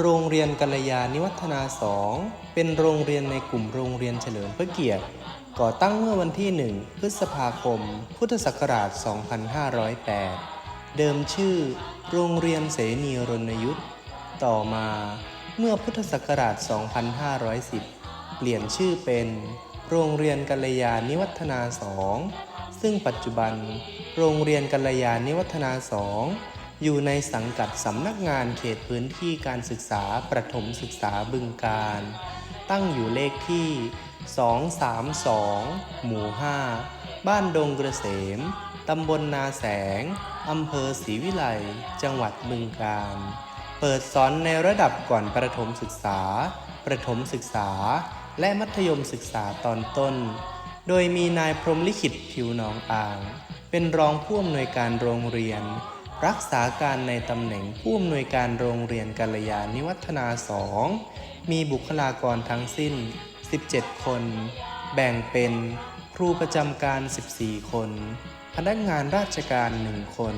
โรงเรียนกัลยาณิวัฒนาสองเป็นโรงเรียนในกลุ่มโรงเรียนเฉลิมพระเกียรติ ก่อตั้งเมื่อวันที่ 1 พฤษภาคม พุทธศักราช 2508 เดิมชื่อ โรงเรียนเสนีรณยุทธ์ต่อมาเมื่อพุทธศักราช 2510 เปลี่ยนชื่อเป็น โรงเรียนกัลยาณิวัฒนาสองซึ่งปัจจุบัน โรงเรียนกัลยาณิวัฒนาส อยู่ในสังกัดสำนักงานเขตพื้นที่การศึกษาประถมศึกษาบึงการ ตั้งอยู่เลขที่ 232 หมู่ 5 บ้านดงกระเสม ตำบลนาแสง อำเภอศรีวิไล จังหวัดบึงการ เปิดสอนในระดับก่อนประถมศึกษา ประถมศึกษา และมัธยมศึกษาตอนต้น โดยมีนายพรมลิขิตผิวหนองอ่าง เป็นรองผู้อำนวยการโรงเรียน รักษาการในตำแหน่งผู้อำนวยการโรงเรียนกัลยาณิวัฒนาสองมีบุคลากรทั้งสิ้น 17 คน แบ่งเป็นครูประจำการ 14 คน พนักงานราชการ 1 คน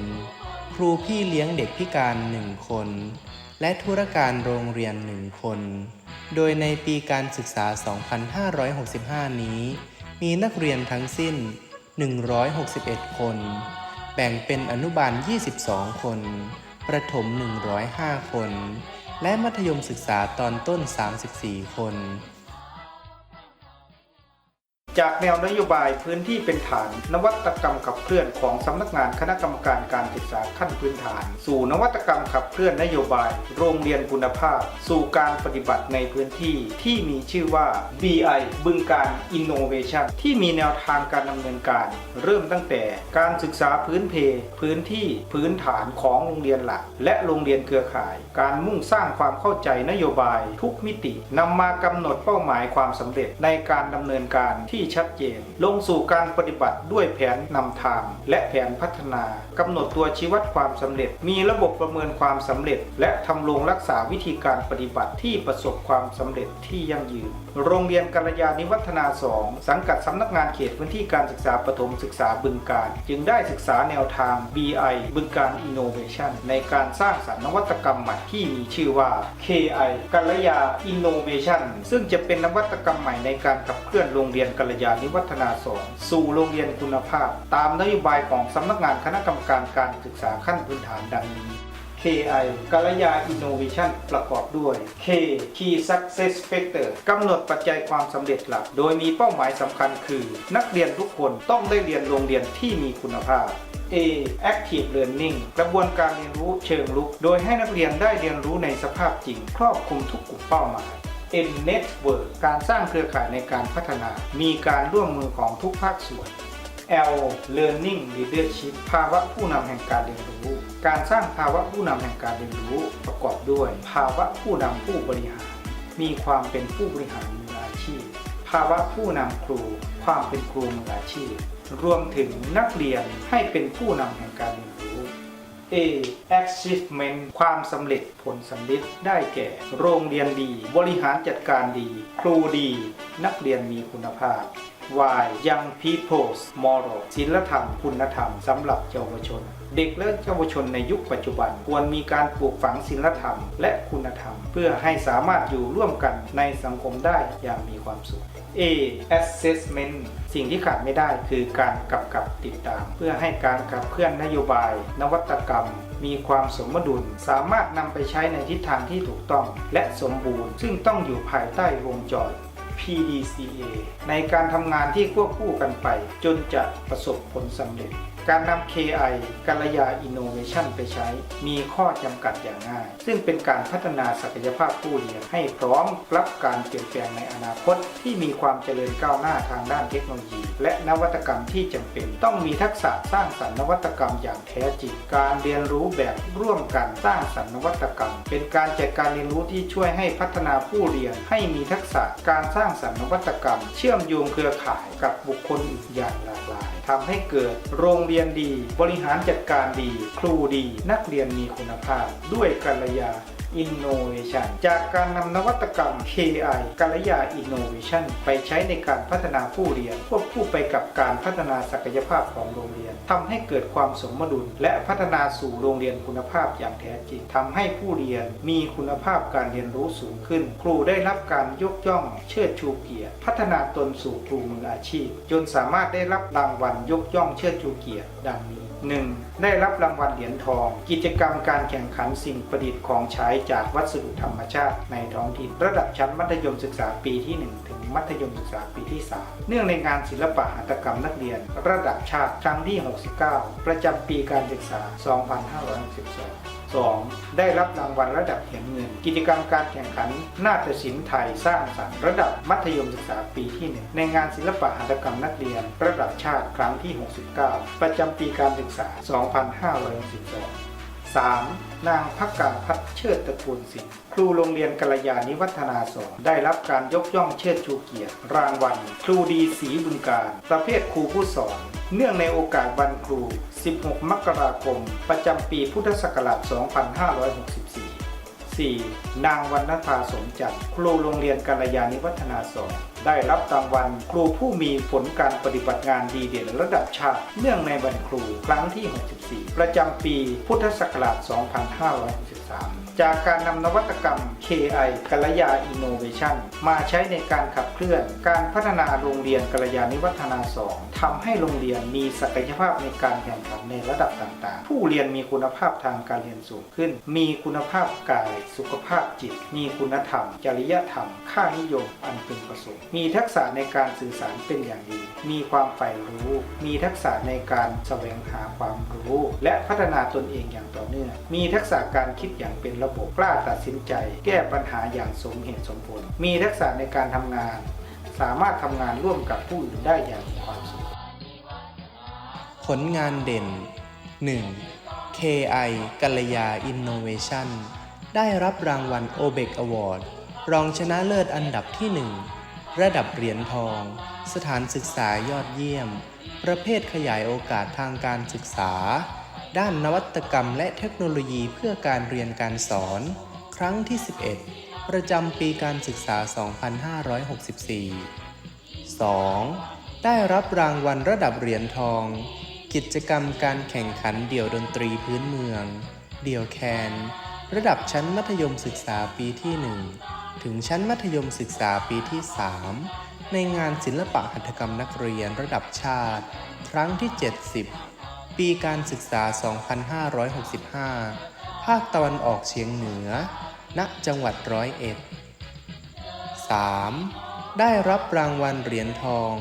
ครูพี่เลี้ยงเด็กพิการ 1 คน และธุรการโรงเรียน 1 คน โดยในปีการศึกษา 2565 นี้ มีนักเรียนทั้งสิ้น 161 คน แบ่งเป็นอนุบาล 22 คน ประถม 105 คน และมัธยมศึกษาตอนต้น 34 คน จากแนวนโยบายพื้นที่เป็นฐาน นวัตกรรมขับเคลื่อนของสำนักงานคณะกรรมการการศึกษาขั้นพื้นฐาน สู่นวัตกรรมขับเคลื่อนนโยบาย โรงเรียนคุณภาพ สู่การปฏิบัติในพื้นที่ที่มีชื่อว่า BI บึงการ Innovation ที่มีแนวทางการดำเนินการ เริ่มตั้งแต่การศึกษาพื้นเพ พื้นที่พื้นฐานของโรงเรียนหลัก และโรงเรียนเครือข่าย การมุ่งสร้างความเข้าใจนโยบาย ทุกมิตินำมากำหนดเป้าหมายความสำเร็จในการดำเนินการที่ชัดเจน ลงสู่การปฏิบัติด้วยแผนนำทาง และแผนพัฒนากำหนดตัวชี้วัดความสำเร็จ มีระบบประเมินความสำเร็จ และทำลงรักษาวิธีการปฏิบัติที่ประสบความสำเร็จที่ยั่งยืน โรงเรียนกัลยาณิวัฒนาสองสังกัดสำนักงานเขตพื้นที่การศึกษาประถมศึกษาบึงการ จึงได้ศึกษาแนวทาง BI บึงการ Innovation ในการสร้างสรรค์นวัตกรรมใหม่ที่มีชื่อว่า KI กัลยา Innovation ซึ่งจะเป็นนวัตกรรมใหม่ในการขับเคลื่อนโรงเรียนกัลยาณิวัฒนาสองสู่โรงเรียนคุณภาพ ตามนโยบายของสำนักงานคณะกรรมการการศึกษาขั้นพื้นฐานดังนี้ KI กัลยา Innovation ประกอบด้วย K Key Success Factor กำหนดปัจจัยความสำเร็จหลัก โดยมีเป้าหมายสำคัญคือ นักเรียนทุกคนต้องได้เรียนโรงเรียนที่มีคุณภาพ A Active Learning กระบวนการเรียนรู้เชิงลุก โดยให้นักเรียนได้เรียนรู้ในสภาพจริง ครอบคลุมทุกกลุ่มเป้าหมาย N Network การสร้างเครือข่ายในการพัฒนา มีการร่วมมือของทุกภาคส่วน L Learning Leadership ภาวะผู้นำแห่งการเรียนรู้ การสร้างภาวะผู้นำแห่งการเรียนรู้ประกอบด้วย ภาวะผู้นำผู้บริหาร มีความเป็นผู้บริหารมืออาชีพ ภาวะผู้นำครู ความเป็นครูมืออาชีพ รวมถึงนักเรียนให้เป็นผู้นำแห่งการเรียนรู้ A achievement ความสำเร็จผลสำเร็จได้แก่ โรงเรียนดี บริหารจัดการดี ครูดี นักเรียนมีคุณภาพ Y Young People's Moral ศีลธรรม คุณธรรมสำหรับเยาวชน เด็กและเยาวชนในยุคปัจจุบัน ควรมีการปลูกฝังศีลธรรม และคุณธรรม เพื่อให้สามารถอยู่ร่วมกันในสังคมได้อย่างมีความสุข A assessment สิ่งที่ขาดไม่ได้คือการกำกับติดตาม เพื่อให้การขับเคลื่อนนโยบาย นวัตกรรม มีความสมดุล สามารถนำไปใช้ในทิศทางที่ถูกต้องและสมบูรณ์ ซึ่งต้องอยู่ภายใต้วงจร PDCA ในการทำงานที่ควบคู่กันไป จนจะประสบผลสำเร็จ การนำ KI กัลยา Innovation ไปใช้ มีข้อจำกัดอย่างง่าย ซึ่งเป็นการพัฒนาศักยภาพผู้เรียนให้พร้อมรับการเปลี่ยนแปลงในอนาคต ที่มีความเจริญก้าวหน้าทางด้านเทคโนโลยี และนวัตกรรมที่จำเป็น ต้องมีทักษะสร้างสรรค์นวัตกรรมอย่างแท้จริง การเรียนรู้แบบร่วมกันสร้างสรรค์นวัตกรรม เป็นการจัดการเรียนรู้ที่ช่วยให้พัฒนาผู้เรียน ให้มีทักษะการสร้างสรรค์นวัตกรรม เชื่อมโยงเครือข่ายกับบุคคลอื่นอย่างหลากหลายทำให้เกิดโรงเรียนียนดี บริหารจัดการดี ครูดี นักเรียนมีคุณภาพ ด้วยกัลยา Innovation จากการนำนวัตกรรม KI กัลยา Innovation ไปใช้ในการพัฒนาผู้เรียนควบคู่ไปกับการพัฒนาศักยภาพของโรงเรียนทำให้เกิดความสมดุล และพัฒนาสู่โรงเรียนคุณภาพอย่างแท้จริงทำให้ผู้เรียนมีคุณภาพการเรียนรู้สูงขึ้น ครูได้รับการยกย่อง เชิดชูเกียรติ พัฒนาตนสู่ครูมืออาชีพ จนสามารถได้รับรางวัลยกย่องเชิดชูเกียรติ ดังนี้ 1. ได้รับรางวัลเหรียญทอง กิจกรรมการแข่งขันสิ่งประดิษฐ์ของใช้จากวัสดุธรรมชาติในท้องถิ่นระดับชั้นมัธยมศึกษาปีที่ 1 ถึงมัธยมศึกษาปีที่ 3 เนื่องในงานศิลปะหัตถกรรมนักเรียน ระดับชาติครั้งที่ 69 ประจำปีการศึกษา 2562 2. ได้รับรางวัลระดับเหรียญเงิน กิจกรรมการแข่งขัน นาฏศิลป์ไทยสร้างสรรค์ระดับมัธยมศึกษาปีที่ 1 ในงานศิลปะหัตถกรรมนักเรียน ระดับชาติครั้งที่ 69 ประจำปีการศึกษา2562 3. นางพักกาพัฒน์เชิดตระกูลสิงห์ครูโรงเรียนกัลยาณิวัฒนาสอนได้รับการยกย่องเชิดชูเกียรติ รางวัล ครูดีศรีบุญการ ประเภทครูผู้สอน เนื่องในโอกาสวันครู 16 มกราคม ประจำปีพุทธศักราช 2564 4. นางวรรณภาสมจัดครูโรงเรียนกาลยานิวัฒนาสองได้รับรางวัลครูผู้มีผลการปฏิบัติงานดีเด่นระดับชาติ เนื่องในวันครูครั้งที่ 64 ประจำปีพุทธศักราช 2563 จากการนำนวัตกรรม KI กัลยา Innovation มาใช้ในการขับเคลื่อน การพัฒนาโรงเรียนกัลยาณิวัฒนาสองทำให้โรงเรียนมีศักยภาพในการแข่งขันในระดับต่างๆ ผู้เรียนมีคุณภาพทางการเรียนสูงขึ้น มีคุณภาพกาย สุขภาพจิต มีคุณธรรม จริยธรรม ค่านิยม อันเป็นประสงค์ มีทักษะในการสื่อสารเป็นอย่างดี มีความใฝ่รู้ มีทักษะในการแสวงหาความรู้ และพัฒนาตนเองอย่างต่อเนื่อง มีทักษะการคิดอย่างเป็นระบบกล้าตัดสินใจ แก้ปัญหาอย่างสมเหตุสมผล มีทักษะในการทำงาน สามารถทำงานร่วมกับผู้อื่นได้อย่างมีความสุข ผลงานเด่น 1. KI กัลยา Innovation ได้รับรางวัล o b e c Award รองชนะเลิศอันดับที่ 1 ระดับเหรียญทอง สถานศึกษายอดเยี่ยม ประเภทขยายโอกาสทางการศึกษา ด้านนวัตกรรมและเทคโนโลยีเพื่อการเรียนการสอน ครั้งที่ 11 ประจำปีการศึกษา 2564 2. ได้รับรางวัลระดับเหรียญทอง กิจกรรมการแข่งขันเดี่ยวดนตรีพื้นเมือง เดี่ยวแคน ระดับชั้นมัธยมศึกษาปีที่ 1 ถึงชั้นมัธยมศึกษาปีที่ 3 ในงานศิลปะหัตถกรรมนักเรียนระดับชาติ ครั้งที่ 70 ปีการศึกษา 2565 ภาคตะวันออกเฉียงเหนือ ณ จังหวัดร้อยเอ็ด 3. ได้รับรางวัลเหรียญทอง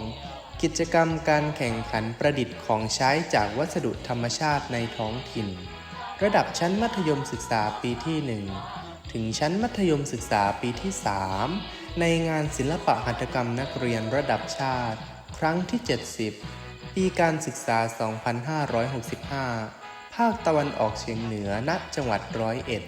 กิจกรรมการแข่งขันประดิษฐ์ของใช้จากวัสดุธรรมชาติในท้องถิ่น ระดับชั้นมัธยมศึกษาปีที่ 1 ถึงชั้นมัธยมศึกษาปีที่ 3 ในงานศิลปะหัตถกรรมนักเรียนระดับชาติ ครั้งที่ 70 ปีการศึกษา 2565 ภาคตะวันออกเฉียงเหนือณจังหวัดร้อยเอ็ด